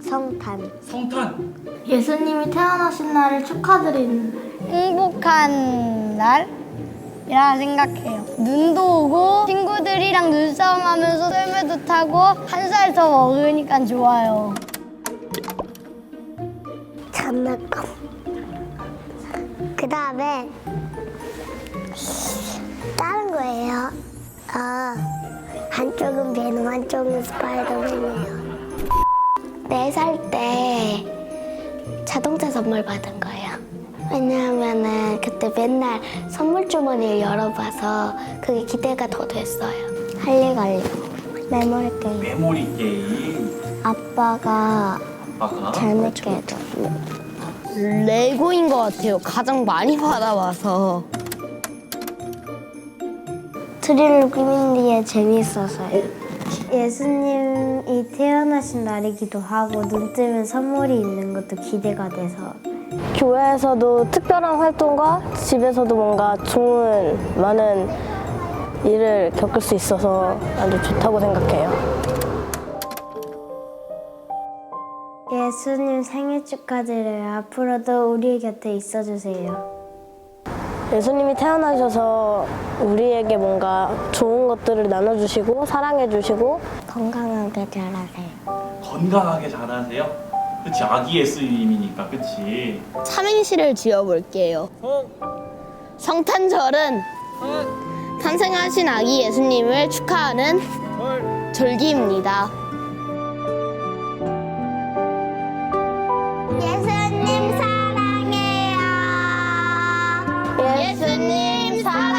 성탄. 성탄. 예수님이 태어나신 날을 축하드리는 행복한 날이라 생각해요. 눈도 오고 친구들이랑 눈싸움하면서 썰매도 타고 한 살 더 먹으니까 좋아요. 장난감. 그 다음에 다른 거예요. 아 한쪽은 베놈, 한쪽은 스파이더맨이에요. 네 살 때 자동차 선물 받은 거예요. 왜냐하면은 그때 맨날 선물 주머니를 열어봐서 그게 기대가 더 됐어요. 할리갈리 메모리 게임. 메모리 게임. 아빠가 아까 재밌게 해줘. 레고인 것 같아요. 가장 많이 받아와서. 트리를 꾸미는 게 재밌어서요. 예수님이 태어나신 날이기도 하고 눈 뜨면 선물이 있는 것도 기대가 돼서 교회에서도 특별한 활동과 집에서도 뭔가 좋은 많은 일을 겪을 수 있어서 아주 좋다고 생각해요. 예수님 생일 축하드려요. 앞으로도 우리 곁에 있어주세요. 예수님이 태어나셔서 우리에게 뭔가 좋은 것들을 나눠주시고 사랑해주시고 건강하게 자라세요. 건강하게 자라세요. 그치 아기 예수님이니까 그치. 삼행시를 지어볼게요. 성탄절은 탄생하신 아기 예수님을 축하하는 절기입니다. 예수님 사랑